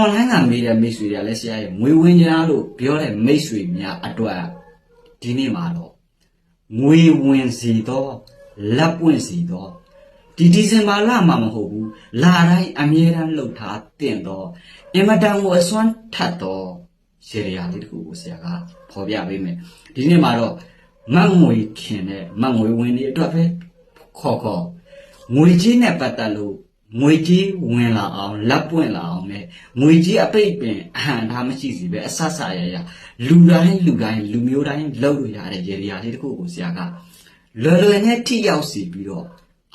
online ကမေးတဲ့မိတ်ဆွေတွေကလည်းဆရာရဲ့ငွေဝင်ကြလို့ပြောတဲ့မိတ်ဆွေများအတွက်ဒီနေ့မှာတော့ငွေဝင်စီတော့လက်ပွင့်စီတော့ဒီဒီဇင်ဘာလမှာမဟုတ်ဘူးလာတိုင်းအမြဲတမ်းလှုပ်ထားတင်တော့အင်မတန်ကိုအစွမ်းထတ်တော့ရေရရာလေးတစ်ခုကိုဆရာကဖော်ပြပေးမယ်ဒီနေ့မှာတော့မတ်ငွေခင်တဲ့မတ်ငွေဝင်တွေအတွက်ပဲခေါ်ခေါ်ငွေကြီးနဲ့ပတ်သက်လို့ ငွေကြီးဝင်လာအောင်လက်ပွင့်လာအောင်နဲ့ငွေကြီးအပိတ်ပင်အဟံထားမရှိစီပဲအဆဆရရလူတိုင်းလူတိုင်းလူမျိုးတိုင်းလုပ်လို့ရတဲ့ရေရရာလေးတစ်ခုကိုဆရာကလွယ်လွယ်နဲ့ထိရောက်စီပြီးတော့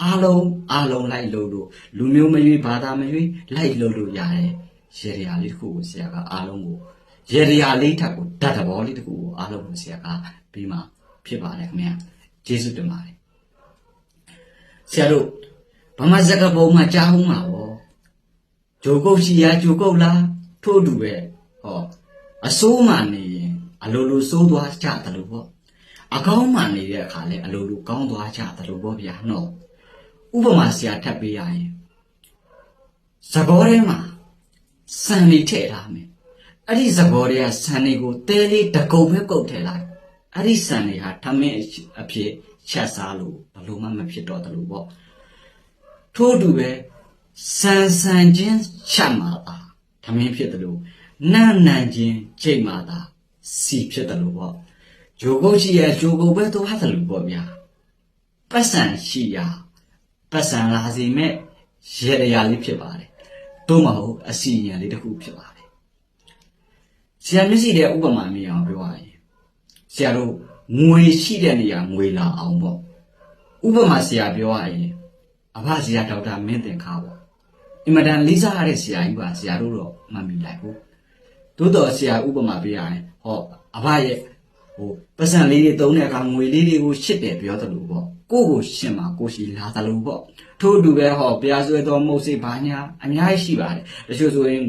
အားလုံးအားလုံးလိုက်လို့လို့လူမျိုးမရွေးဘာသာမရွေးလိုက်လို့လို့ရတဲ့ရေရရာလေးတစ်ခုကိုဆရာကအားလုံးကိုရေရရာလေးထပ်ကိုဓာတ်တဘောလေးတစ်ခုကိုအားလုံးကိုဆရာကပြီးမှဖြစ်ပါတယ်ခင်ဗျာကျေးဇူးတင်ပါတယ်ဆရာတို့ ဗမာစကားပုံမှာကြားဟုတ်မှာဗောဂျိုကုတ်ရှိရာဂျိုကုတ်လားထို့အတူပဲဟောအစိုးမှနေရင်အလိုလိုစိုးသွားကြတယ်လို့ဗောအကောင်းမှနေတဲ့အခါလဲအလိုလိုကောင်းသွားကြတယ်လို့ဗောဗျာနော်ဥပမာဆရာထပ်ပေးရရင်သဘောထဲမှာစံလေးထည့်ထားမယ်အဲ့ဒီသဘောတွေကစံတွေကိုတဲလေးတကုံပဲကုတ်ထည့်လိုက်အဲ့ဒီစံတွေဟာထမင်းအဖြစ်ချက်စားလို့ဘလို့မှမဖြစ်တော့တယ်လို့ဗော ထို့အတူပဲဆန်ဆန်ချင်းချက်မှာပါသမင်းဖြစ်တယ်လို့နန့်နန့်ချင်းချိန်မှာသာစီဖြစ်တယ်လို့ပေါ့ဂျိုကုတ်ရှိရဲ့ဂျိုကုတ်ပဲသွားတယ်လို့ပေါ့ဗျာပတ်စံရှိရပတ်စံလာစီမဲ့ရေရရာလေးဖြစ်ပါတယ်တို့မဟုတ်အစီအရန်လေးတစ်ခုဖြစ်ပါတယ်ဆရာမျက်စိတဲ့ဥပမာမြင်အောင်ပြောရရင်ဆရာတို့ငွေရှိတဲ့နေရာငွေလာအောင်ပေါ့ဥပမာဆရာပြောရရင် အဖဆရာဒေါက်တာမင်းတင်ခါပေါ့အင်မတန်လေးစားရတဲ့ဆရာကြီးပါဆရာတို့တော့မမီလိုက်ဘူးသို့တော်ဆရာဥပမာပေးရရင်ဟောအဖရဲ့ဟိုပတ်စံလေးတွေတုံးတဲ့အခါငွေလေးတွေကိုရှစ်တယ်ပြောတယ်လို့ပေါ့ကိုယ့်ကိုရှင်မှာကိုယ်ရှိလာတယ်လို့ပေါ့ထို့အတူပဲဟောပြားဆွဲတော်မုတ်စိဘာညာအများကြီးရှိပါတယ်တချို့ဆိုရင်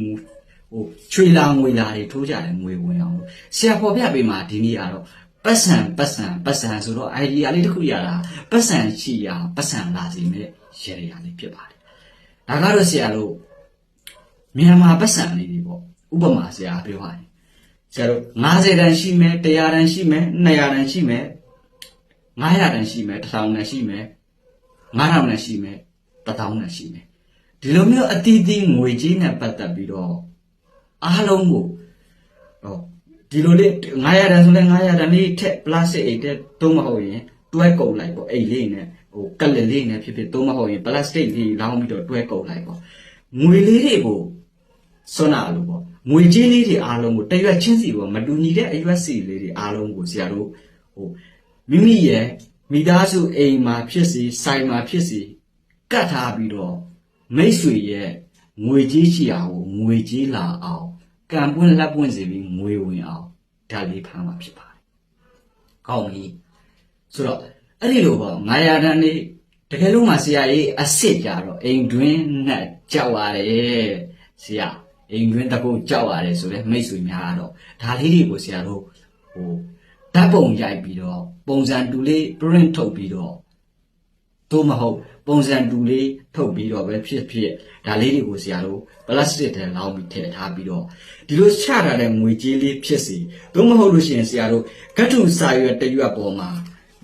ဟိုချွေလာငွေလာတွေထိုးကြတယ်ငွေဝင်အောင်လို့ဆရာပေါ်ပြပေးမှာဒီနေ့ကတော့ပတ်စံပတ်စံပတ်စံဆိုတော့ idea လေးတစ်ခုရတာပတ်စံရှိရပတ်စံလာစီမဲ့ ရေရရလေးဖြစ်ပါတယ်ဒါကတော့ဆရာတို့မြန်မာပတ်စံလေးတွေပေါ့ဥပမာဆရာပြောပါတယ်ဆရာတို့90တန်ရှိမယ်100တန်ရှိမယ်200တန်ရှိမယ်900တန်ရှိမယ်1000တန်ရှိမယ်9000တန်ရှိမယ်1000တန်ရှိမယ်ဒီလိုမျိုးအတီးတီးငွေကြီးနဲ့ပတ်သက်ပြီးတော့အားလုံးကိုဟောဒီလိုလေး900တန်ဆိုလဲ900တန်လေးထက် plastic အိတ်တဲ့သုံးမဟုတ်ရင်တွဲကုန်လိုက်ပေါ့အိတ်လေးနဲ့ ဟိုကက်လက်လေးနဲ့ဖြစ်ဖြစ်သုံးမဟုတ်ရင် plastic လေးလောင်းပြီးတော့တွဲကုန်လိုက်ပေါ့ငွေလေးတွေကိုစွန့်နာလို့ပေါ့ငွေကြီးလေးတွေအားလုံးကိုတရွက်ချင်းစီပေါ့မတူညီတဲ့အရွက်စီလေးတွေအားလုံးကိုဆရာတို့ဟိုမိမိရဲ့မိသားစုအိမ်မှာဖြစ်စီဆိုင်မှာဖြစ်စီကတ်ထားပြီးတော့မိတ်ဆွေရဲ့ငွေကြီးရှိအောင်ငွေကြီးလာအောင်ကံပွင့်လက်ပွင့်စီပြီးငွေဝင်အောင်ဓာတ်လေးဖမ်းမှာဖြစ်ပါတယ်။ကောင်းပြီ။ဆိုတော့ အဲ့ဒီလိုပေါ့900တန်းလေးတကယ်လို့မှဆရာကြီးအစ်စ်ကြတော့အိမ်တွင်းနဲ့ကြောက်ရတယ်ဆရာအိမ်တွင်းတကုတ်ကြောက်ရတယ်ဆိုတော့မိတ်ဆွေများကတော့ဒါလေးတွေကိုဆရာတို့ဟိုဓာတ်ပုံရိုက်ပြီးတော့ပုံစံတူလေး print ထုတ်ပြီးတော့သို့မဟုတ်ပုံစံတူလေးထုတ်ပြီးတော့ပဲဖြစ်ဖြစ်ဒါလေးတွေကိုဆရာတို့ပလတ်စတစ်ထဲလောင်းပြီးထည့်ထားပြီးတော့ဒီလိုချထားတဲ့ငွေကြေးလေးဖြစ်စီသို့မဟုတ်လို့ရှိရင်ဆရာတို့ဂတ်ထုစာရွက်တစ်ရွက်ပေါ်မှာ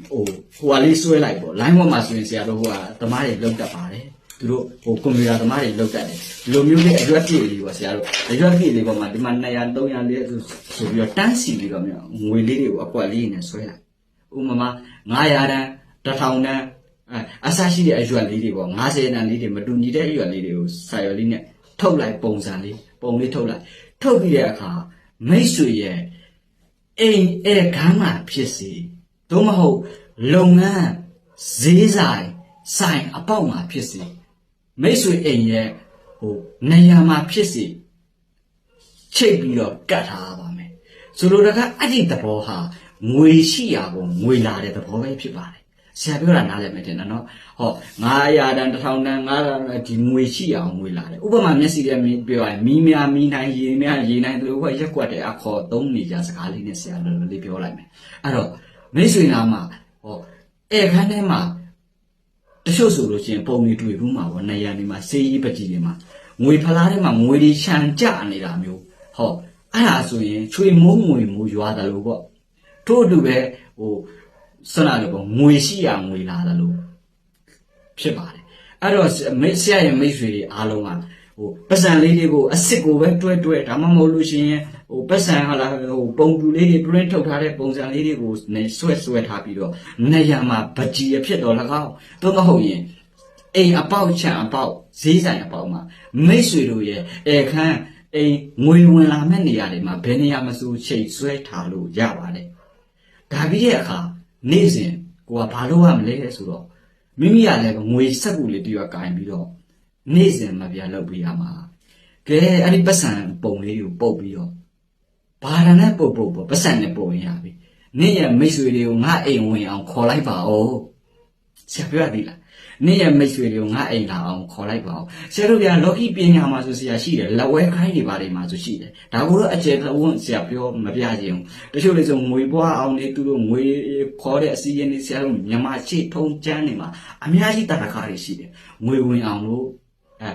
ဟိုဟိုဟာလေးဆွဲလိုက်ပေါ့ line ပေါ်မှာဆိုရင်ဆရာတို့ဟိုဟာသမားတွေလောက်တတ်ပါတယ်သူတို့ဟိုကွန်ပျူတာသမားတွေလောက်တတ်တယ်ဒီလိုမျိုးလေးအရွက်ပြည့်လေးပေါ့ဆရာတို့အရွက်ပြည့်လေးပေါ်မှာဒီမှာ200 300လေးဆိုဆိုပြီးတော့တန်းစီလေးတော့မြောက်ငွေလေးတွေကိုအကွက်လေးနဲ့ဆွဲလိုက်ဥပမာ900တန်း1000တန်းအဲအဆရှိတဲ့အရွက်လေးတွေပေါ့90တန်လေးတွေမတူညီတဲ့အရွက်လေးတွေကိုစာရွက်လေးနဲ့ထုတ်လိုက်ပုံစံလေးပုံလေးထုတ်လိုက်ထုတ်ပြီးတဲ့အခါမိတ်ဆွေရဲ့အိမ်အဲခန်းမှာဖြစ်စီ သို့မဟုတ်လုပ်ငန်းဈေးဆိုင်ဆိုင်အပေါက်မှာဖြစ်စီမိတ်ဆွေအိမ်ရဲ့ဟိုနေရာမှာဖြစ်စီချိတ်ပြီးတော့ကတ်ထားပါမယ်ဆိုလိုတာကအဲ့ဒီသဘောဟာငွေရှိရာကိုငွေလာတဲ့သဘောပဲဖြစ်ပါတယ်ဆရာပြောတာနားလည်မယ်တင်တယ်နော်ဟော900တန်1000တန်900တန်ဒီငွေရှိအောင်ငွေလာတယ်ဥပမာမျက်စိနဲ့ပြောရရင်မီးများမီးနိုင်ရေများရေနိုင်တို့ဟောရက်ကွက်တဲ့အခေါ်သုံးနေကြစကားလေးနဲ့ဆရာလိုလိုလေးပြောလိုက်မယ်အဲ့တော့ မိတ်ဆွေနာမှာဟောဧခန်းထဲမှာတချို့ဆိုလို့ချင်းပုံတွေတွေ့ဘူးမှာဗောနေရနေမှာစေးကြီးပကြီးတွေမှာငွေဖလားထဲမှာငွေတွေရှန်ကြနေတာမျိုးဟောအဲ့ဒါဆိုရင်ချွေမိုးငွေမိုးရွာတယ်လို့ပေါ့ထို့အတူပဲဟိုဆွမ်းလာလို့ပေါ့ငွေရှိရငွေလာတယ်လို့ဖြစ်ပါတယ်အဲ့တော့မိတ်ဆရာရဲ့မိတ်ဆွေတွေအားလုံးကဟိုပတ်စံလေးတွေကိုအစ်စ်ကိုပဲတွဲတွဲဒါမှမဟုတ်လို့ရှိရင် ဟိုပတ်စံဟာလာဟိုပုံတူလေးတွေ print ထုတ်ထားတဲ့ပုံစံလေးတွေကိုနေဆွဲဆွဲထားပြီးတော့နေရမှာဗကြီးအဖြစ်တော်၎င်းသို့မဟုတ်ရင်အိမ်အပေါက်ချံအပေါက်ဈေးဆိုင်အပေါက်မှာမိတ်ဆွေတို့ရဲ့အဲခန်းအိမ်ငွေဝင်လာမဲ့နေရာတွေမှာဘယ်နေရာမဆိုချိန်ဆွဲထားလို့ရပါတယ်ဒါပြီးတဲ့အခါနေ့စဉ်ကိုကဘာလို့ရမလဲဆိုတော့မိမိကလည်းငွေစက်ကူလေးတရွက်ကင်ပြီးတော့နေ့စဉ်မပြတ်လုပ်ပေးရမှာကဲအဲ့ဒီပတ်စံပုံလေးကိုပုတ်ပြီးတော့ ဘာရနဲ့ပုတ်ပုတ်ပေါ့ပတ်စံနဲ့ပုံရင်ရပြီနေ့ရက်မိတ်ဆွေတွေကိုငါအိမ်ဝင်အောင်ခေါ်လိုက်ပါဦးဆရာပြောရသေးလားနေ့ရက်မိတ်ဆွေတွေကိုငါအိမ်လာအောင်ခေါ်လိုက်ပါဦးဆရာတို့ကလောကီပညာမှာဆိုဆရာရှိတယ်လက်ဝဲခိုင်းတွေပါတယ်မှာဆိုရှိတယ်ဒါကိုတော့အကျယ်သဝန်းဆရာပြောမပြခြင်းဘူးတချို့လေဆိုငွေပွားအောင်နေသူတို့ငွေခေါ်တဲ့အစည်းအဝေးတွေဆရာတို့မြန်မာရှိထုံကျန်းနေမှာအများကြီးတတကားတွေရှိတယ်ငွေဝင်အောင်လို့အဲ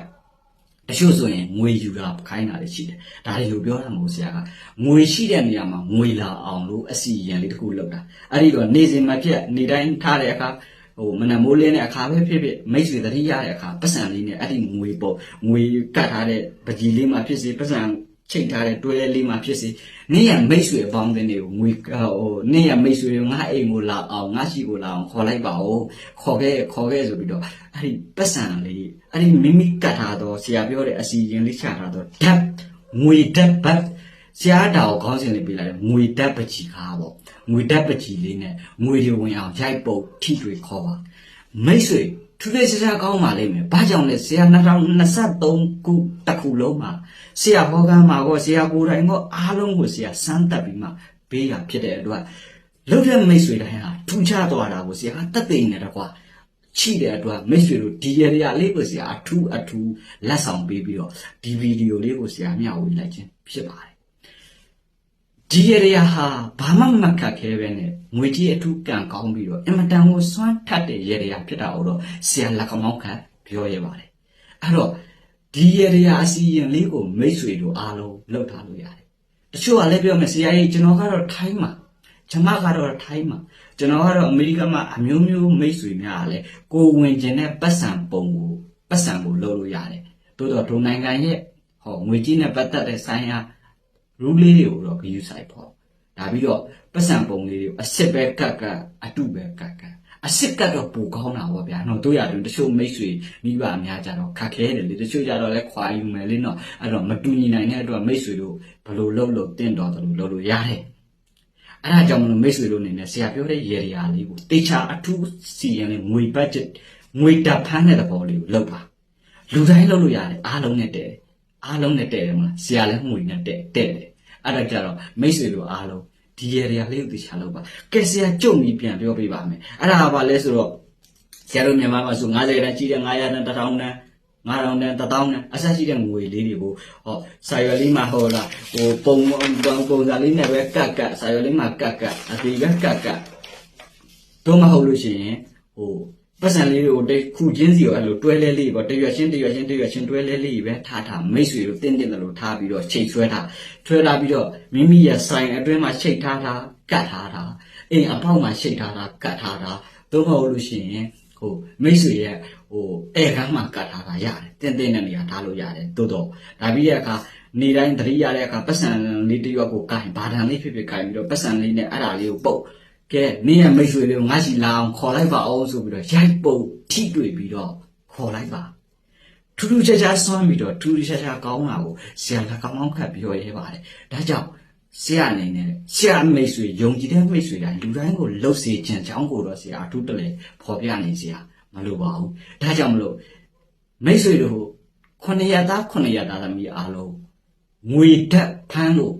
တချို့ဆိုရင်ငွေယူတာခိုင်းတာတွေရှိတယ်ဒါတွေကိုပြောတာမဟုတ်ဆရာကငွေရှိတဲ့နေရာမှာငွေလာအောင်လို့အစီရင်လေးတစ်ခုလုပ်တာအဲ့ဒီတော့နေစဉ်မပြတ်နေတိုင်းထားတဲ့အခါဟိုမနက်မိုးလင်းတဲ့အခါပဲဖြစ်ဖြစ်မိတ်ဆွေတတိရတဲ့အခါပတ်စံလေးနဲ့အဲ့ဒီငွေပေါ့ငွေကတ်ထားတဲ့ပကြီးလေးမှာဖြစ်စေပတ်စံ ချိန်ထားတဲ့တွဲလေးမှာဖြစ်စေနေ့ရမိတ်ဆွေအပေါင်းအသင်းတွေကိုငွေဟိုနေ့ရမိတ်ဆွေတွေငါအိမ်ကိုလာအောင်ငါရှိကိုလာအောင်ခေါ်လိုက်ပါဦးခေါ်ခဲ့ခေါ်ခဲ့ဆိုပြီးတော့အဲ့ဒီပတ်စံလေးအဲ့ဒီမိမိကတ်ထားတော့ဆရာပြောတဲ့အစီရင်လေးချထားတော့ဓာတ်ငွေဓာတ်ဘတ်ဆရာတောင်ခေါင်းစဉ်လေးပြလိုက်တယ်ငွေဓာတ်ပကြီးကားပေါ့ငွေဓာတ်ပကြီးလေးနဲ့ငွေတွေဝင်အောင်ရိုက်ပုတ်ထိတွေခေါ်ပါမိတ်ဆွေ ထူးထူးခြားခြားကောင်းပါလိမ့်မယ်။ဘာကြောင့်လဲဆရာ2023ခုတစ်ခုလုံးမှာဆရာဟောကမ်းမှာကောဆရာကိုယ်တိုင်ကောအားလုံးကိုဆရာစမ်းတက်ပြီးမှဘေးရဖြစ်တဲ့အတွက်လှုပ်တဲ့မိတ်ဆွေတိုင်းဟာထူးခြားသွားတာကိုဆရာကတက်သိနေတယ်ကွာ။ချိတဲ့အတွက်မိတ်ဆွေတို့ဒီရရလေးကိုဆရာအထူးအထူးလက်ဆောင်ပေးပြီးတော့ဒီဗီဒီယိုလေးကိုဆရာမျှဝေလိုက်ခြင်းဖြစ်ပါတယ်။ ဒီရရဟာဘာမှမခတ်ခဲပဲနဲ့ငွေကြီးအထူးကံကောင်းပြီးတော့အင်မတန်ကိုစွမ်းထက်တဲ့ရရဖြစ်တာကိုတော့ဆရာလက်ကောင်ခံပြောရပါတယ်။အဲ့တော့ဒီရရအစီရင်လေးကိုမိတ်ဆွေတို့အားလုံးလောက်ထားလို့ရတယ်။တချို့ကလည်းပြောမယ်ဆရာကြီးကျွန်တော်ကတော့ထိုင်းမှာကျွန်မကတော့ထိုင်းမှာကျွန်တော်ကတော့အမေရိကမှာအမျိုးမျိုးမိတ်ဆွေများကလည်းကိုဝင်ကျင်တဲ့ပတ်စံပုံကိုပတ်စံကိုလုပ်လို့ရတယ်။တိုးတော့ဒုံနိုင်ငံရဲ့ဟောငွေကြီးနဲ့ပတ်သက်တဲ့ဆိုင်ရာ ရူးလေးတွေကိုတော့ဂယူဆိုင်ပေါ့ဒါပြီးတော့ပတ်စံပုံလေးတွေကိုအစ်စ်ပဲကတ်ကတ်အတုပဲကတ်ကတ်အစ်စ်ကတ်တော့ပူကောင်းတာပေါ့ဗျာနော်တို့ရတယ်တချို့မိတ်ဆွေမိဘအများကြတော့ခက်ခဲတယ်လေတချို့ကြတော့လဲခွာယူမယ်လေနော်အဲ့တော့မတူညီနိုင်တဲ့အတွက်မိတ်ဆွေတို့ဘယ်လိုလုပ်လို့တင့်တော်တယ်လို့လုပ်လို့ရတယ်အဲ့ဒါကြောင့်မလို့မိတ်ဆွေတို့အနေနဲ့ဆရာပြောတဲ့ရေရာလေးကိုတေချာအထူးစီရင်လေးငွေဘတ်ဂျက်ငွေတပ်ဖန်းတဲ့သဘောလေးကိုလုပ်ပါလူတိုင်းလုပ်လို့ရတယ်အားလုံးနဲ့တည်းအားလုံးနဲ့တဲ့တယ်မလားဆရာလည်းငွေနဲ့တဲ့တဲ့တယ် အဲ့ဒါကြတော့မိတ်ဆွေတို့အားလုံးဒီရရလေးကိုသိချလုပ်ပါကဲဆရာကြုံပြီးပြန်ပြောပြပါမယ်အဲ့ဒါကဘာလဲဆိုတော့ဆရာတို့မြန်မာမှာဆို90တန်းကြီးတဲ့900တန်း1000တန်း9000တန်း1000တန်းအဆက်ရှိတဲ့ငွေလေးတွေကိုဟောစာရွက်လေးမှာဟောလားဟိုပုံပုံပုံစံလေးနဲ့ပဲကတ်ကတ်စာရွက်လေးမှာကတ်ကတ်အဒီပဲကတ်ကတ်တော့မဟုတ်လို့ရှိရင်ဟို ပတ်စံလေးတွေကိုတခုချင်းစီကိုအဲ့လိုတွဲလဲလေးပေါ့တရွက်ချင်းတရွက်ချင်းတရွက်ချင်းတွဲလဲလေးပဲထားထားမိတ်ဆွေတို့တင်းတင်းတယ်လို့ထားပြီးတော့ချိန်ဆွဲထားဆွဲထားပြီးတော့မိမိရဲ့ဆိုင်အတွင်းမှာချိန်ထားတာကတ်ထားတာအိမ်အပေါက်မှာချိန်ထားတာကတ်ထားတာသို့မဟုတ်လို့ရှိရင်ဟိုမိတ်ဆွေရဲ့ဟိုအဲကမ်းမှာကတ်ထားတာရတယ်တင်းတင်းတဲ့နေရာထားလို့ရတယ်တိုးတော့ဒါပြီးတဲ့အခါနေတိုင်းသတိရတဲ့အခါပတ်စံလေးတရွက်ကိုကိုင်ဘာတန်လေးဖြစ်ဖြစ်ကိုင်ပြီးတော့ပတ်စံလေးနဲ့အဲ့ဒါလေးကိုပုတ် ကဲနင်းရဲ့မိတ်ဆွေတွေကိုငါစီလာအောင်ခေါ်လိုက်ပါအောင်ဆိုပြီးတော့ရိုက်ပုတ်ထိတွေ့ပြီးတော့ခေါ်လိုက်ပါထူးထူးခြားခြားစွမ်းပြီးတော့ထူးထူးခြားခြားကောင်းတာကိုဆရာကကောင်းကောင်းခတ်ပြောရဲပါတယ်ဒါကြောင့်ဆရာအနေနဲ့ဆရာမိတ်ဆွေယုံကြည်တဲ့မိတ်ဆွေတိုင်းလူတိုင်းကိုလှုပ်စေခြင်းကြောင်းကိုတော့ဆရာအထူးတလဲဖော်ပြနေဆရာမလိုပါဘူးဒါကြောင့်မလို့မိတ်ဆွေတို့ခုနှစ်ရသားခုနှစ်ရသားသမီးအားလုံးငွေဓာတ်ဖမ်းလို့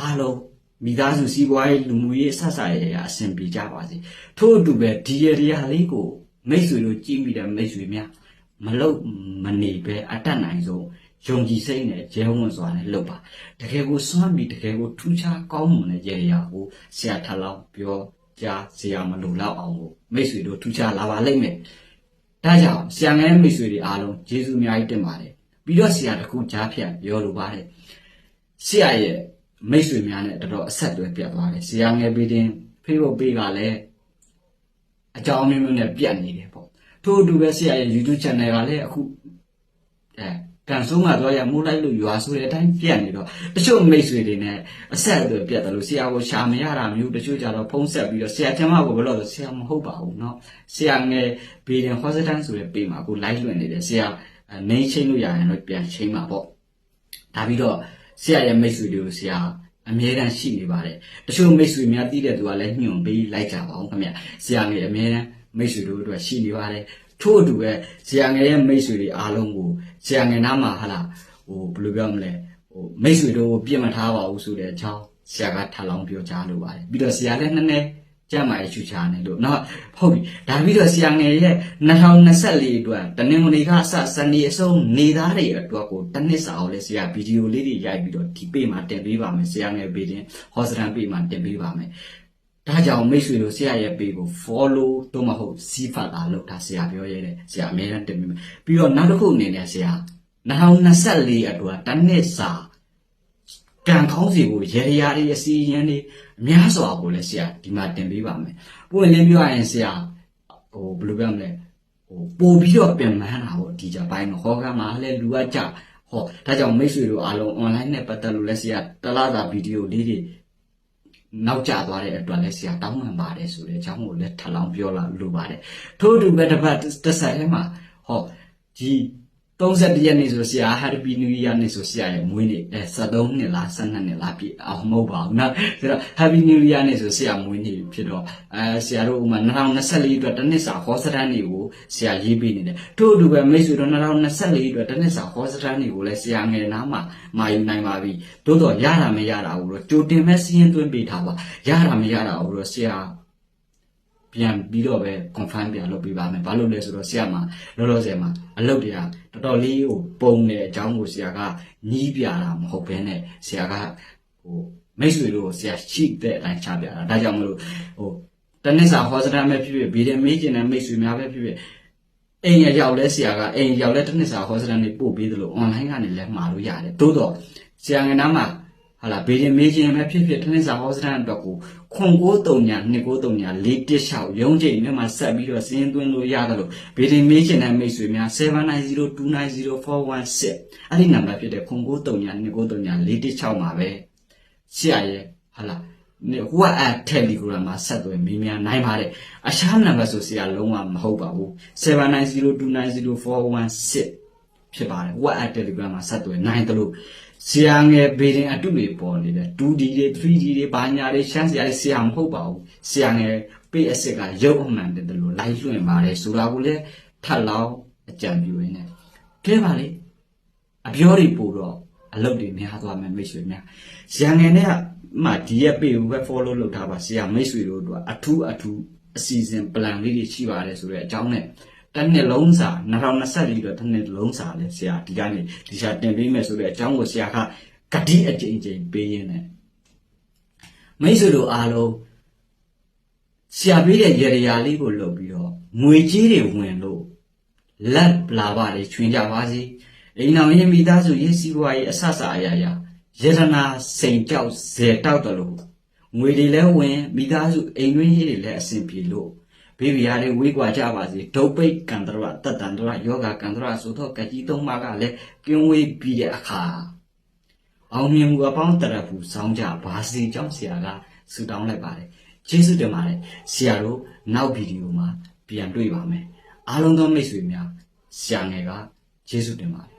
အားလုံး မိသားစုစီးပွားရေးလူမှုရေးဆက်ဆံရေးအဆင်ပြေကြပါစေထို့အတူပဲဒီရရာလေးကိုမိတ်ဆွေတို့ကြည့်မိတဲ့မိတ်ဆွေများမလုတ်မနေပဲအတတ်နိုင်ဆုံးယုံကြည်စိတ်နဲ့ရဲဝံ့စွာနဲ့လုပ်ပါတကယ်ကိုစွမ်းပြီးတကယ်ကိုထူးခြားကောင်းမွန်တဲ့ရရာကိုဆရာထလောက်ပြောကြားဆရာမလိုတော့အောင်ကိုမိတ်ဆွေတို့ထူးခြားလာပါလိမ့်မယ်ဒါကြောင့်ဆရာငယ်မိတ်ဆွေတွေအားလုံးယေရှုအများကြီးတင်ပါတယ်ပြီးတော့ဆရာတခုကြားဖြတ်ပြောလိုပါတယ်ဆရာရဲ့ မိတ်ဆွေများနဲ့တော်တော်အဆက်အသွယ်ပြတ်သွားတယ်ဆရာငယ်ပြီးတင် Facebook page ကလည်းအကြောင်းအမျိုးမျိုးနဲ့ပြတ်နေတယ်ပေါ့ထို့အတူပဲဆရာရဲ့ YouTube channel ကလည်းအခုအဲကန်ဆုံးမတော့ရမိုးလိုက်လို့ရွာဆိုတဲ့အတိုင်းပြတ်နေတော့တချို့မိတ်ဆွေတွေနဲ့အဆက်အသွယ်ပြတ်တယ်လို့ဆရာကိုရှာမရတာမျိုးတချို့ကြတော့ဖုံးဆက်ပြီးတော့ဆရာကျမကိုဘယ်လို့လဲဆရာမဟုတ်ပါဘူးเนาะဆရာငယ်ဘီဒင်ဟောစတန်ဆိုတဲ့ပေမှာကို live လွှင့်နေတယ်ဆရာနေချင်းလို့ရရင်တော့ပြန်ချင်းပါပေါ့ဒါပြီးတော့ ဆရာရဲ့မိတ်ဆွေတွေကိုဆရာအမြဲတမ်းရှိနေပါတယ်တချို့မိတ်ဆွေများသိတဲ့သူကလည်းညွှန်ပေးလိုက်ကြပါဦးခင်ဗျဆရာငယ်အမြဲတမ်းမိတ်ဆွေတို့အတွက်ရှိနေပါတယ်ထို့အတူပဲဆရာငယ်ရဲ့မိတ်ဆွေတွေအားလုံးကိုဆရာငယ်နားမှာဟာလာဟိုဘယ်လိုပြောမလဲဟိုမိတ်ဆွေတို့ကိုပြစ်မထားပါဘူးဆိုတဲ့အကြောင်းဆရာကထပ်လောင်းပြောကြားလိုပါတယ်ပြီးတော့ဆရာလည်းနည်းနည်း ကြမ်းမာရေးချူချာနေလို့เนาะဟုတ်ပြီဒါပြီးတော့ဆရာငယ်ရဲ့2024အတွက်တနင်္ဂနွေကအစစနေအစုံနေသားတွေအတွက်ကိုတစ်နှစ်စာအောင်လဲဆရာဗီဒီယိုလေးတွေရိုက်ပြီးတော့ဒီပေမှာတင်ပေးပါမယ်ဆရာငယ်ပေတင်ဟောစတန်ပေမှာတင်ပေးပါမယ်ဒါကြောင့်မိတ်ဆွေတို့ဆရာရဲ့ပေကို follow တော့မဟုတ်စီးဖတ်တာလို့ဒါဆရာပြောရဲတယ်ဆရာအများနဲ့တင်ပေးမယ်ပြီးတော့နောက်တစ်ခုအနေနဲ့ဆရာ2024အတွက်တစ်နှစ်စာ ကံကောင်းစီကိုရေရာတွေအစီအရင်တွေအများစွာကိုလည်းဆရာဒီမှာတင်ပေးပါမယ်။ပွင့်လင်းပြောရရင်ဆရာဟိုဘယ်လိုပြောမလဲဟိုပို့ပြီးတော့ပြင်မှန်းတာပေါ့ဒီကြပိုင်းတော့ဟောကမှာလည်းလူကကြဟောဒါကြောင့်မိတ်ဆွေတို့အားလုံး online နဲ့ပတ်သက်လို့လည်းဆရာတလားတာဗီဒီယိုလေးတွေနောက်ကျသွားတဲ့အတွက်လည်းဆရာတောင်းပန်ပါတယ်ဆိုတဲ့အကြောင်းကိုလည်းထပ်လောင်းပြောလာလိုပါတယ်ထို့အတူပဲတစ်ပတ်တစ်ဆက်ထဲမှာဟောဒီ 31ရက်နေ့ဆိုဆရာ Happy New Year နေ့ဆိုဆရာရဲ့မွေးနေ့အဲ73နှစ်လား12နှစ်လားပြည့်အောင်မဟုတ်ပါဘူးနော်ဆိုတော့ Happy New Year နေ့ဆိုဆရာမွေးနေ့ဖြစ်တော့အဲဆရာတို့ဥမာ2024အတွက်တစ်နှစ်စာဟောစတန်းတွေကိုဆရာရေးပေးနေတယ်ထို့အတူပဲမိတ်ဆွေတို့2024အတွက်တစ်နှစ်စာဟောစတန်းတွေကိုလည်းဆရာငယ်နားမှာမာယူနိုင်ပါပြီသို့တော့ရတာမရတာဘူးတော့ကြိုတင်မဲ့စီးရင်သွင်းပေးထားပါရတာမရတာဘူးတော့ဆရာ ပြန်ပြီးတော့ပဲ confirm ပြန်လုပ်ပေးပါမယ်။ဘာလို့လဲဆိုတော့ဆရာမလောလောဆယ်မှာအလုပ်တွေကတော်တော်လေးကိုပုံနေအကြောင်းကိုဆရာကညီးပြတာမဟုတ်ဘဲနဲ့ဆရာကဟိုမိတ်ဆွေတို့ဆရာရှိတဲ့အတိုင်းချပြတာ။ဒါကြောင့်မလို့ဟိုတနစ်စာဟောစတမ်းပဲဖြစ်ဖြစ်ဗီဒီယိုမေးကျင်တဲ့မိတ်ဆွေများပဲဖြစ်ဖြစ်အိမ်ရောက်လဲဆရာကအိမ်ရောက်လဲတနစ်စာဟောစတမ်းတွေပို့ပေးသလို online ကနေလည်းမှာလို့ရတယ်။သို့တော့ဆရာငယ်နားမှာ ဟာလာဘေးရင်မေးခြင်းပဲဖြစ်ဖြစ်တနစ်စာဟောစတမ်းအတွက်ကိုခွန်ကိုတုံညာနှစ်ကိုတုံညာလေးတစ်လျှောက်ရုံးချိန်နဲ့မှဆက်ပြီးတော့စင်းသွင်းလို့ရတယ်လို့ဘေးရင်မေးခြင်းတဲ့မိတ်ဆွေများ7902904116အဲ့ဒီနံပါတ်ဖြစ်တဲ့ခွန်ကိုတုံညာနှစ်ကိုတုံညာလေးတစ်လျှောက်မှာပဲဆရာရဲ့ဟာလာနေဟိုကအတယ်လီဂရမ်မှာဆက်သွယ်မေးမြန်းနိုင်ပါတယ်အရှားနံပါတ်ဆိုဆရာလုံးဝမဟုတ်ပါဘူး7902904116ဖြစ်ပါတယ် WhatsApp Telegram မှာဆက်သွယ်နိုင်တယ်လို့ ဆရာငယ်ဘေးရင်အတုတွေပေါ်နေတယ် 2D တွေ 3D တွေဘာညာတွေရှမ်းဆရာတွေဆရာမဟုတ်ပါဘူးဆရာငယ်ပေးအစ်စ်ကရုပ်အမှန်တယ်လို့လိုက်လွှင့်ပါတယ်ဆိုတာကိုလည်းထပ်လောင်းအကြံပြုရင်းနဲ့ကဲပါလေအပြောတွေပို့တော့အလုပ်တွေများသွားမယ်မိတ်ဆွေများရန်ငယ်နဲ့မှဒီရက်ပေကိုပဲ follow လုပ်ထားပါဆရာမိတ်ဆွေတို့တို့အထူးအထူးအစီအစဉ် plan လေးတွေရှိပါတယ်ဆိုတဲ့အကြောင်းနဲ့ တစ်နှစ်လုံးစာ2024အတွက်တစ်နှစ်လုံးစာလဲဆရာဒီကနေ့ဒီစာတင်ပေးမယ်ဆိုတဲ့အကြောင်းကိုဆရာကဂတိအကျဉ်းချင်းပေးရင်းနဲ့မိတ်ဆွေတို့အားလုံးဆရာပေးတဲ့ရေရာလေးကိုလုပ်ပြီးတော့ငွေကြီးတွေဝင်လို့လက်လာပါတွေချွင်ကြပါစေအိမ်တော်ရင်မိသားစုရေးစည်းဝါးရေးအဆဆအရာရာယေဒနာစိန်ကြောက်ဇေတောက်တယ်လို့ငွေတွေလည်းဝင်မိသားစုအိမ်တွင်းရေးတွေလည်းအဆင်ပြေလို့ ဘေဘီယာတွေဝေးကွာကြပါစေဒုတ်ပိတ်ကန္တရတတ္တန္တရယောဂကန္တရဆိုတော့ကကြီးသုံးပါးကလည်းကင်းဝေးပြီးတဲ့အခါအောင်မြင်မှုအပေါင်းတရဖူစောင်းကြပါစေကြောင်းဆရာကဆုတောင်းလိုက်ပါတယ်ကျေးဇူးတင်ပါတယ်ဆရာတို့နောက်ဗီဒီယိုမှာပြန်တွေ့ပါမယ်အားလုံးသောမိတ်ဆွေများဆရာငယ်ကကျေးဇူးတင်ပါတယ်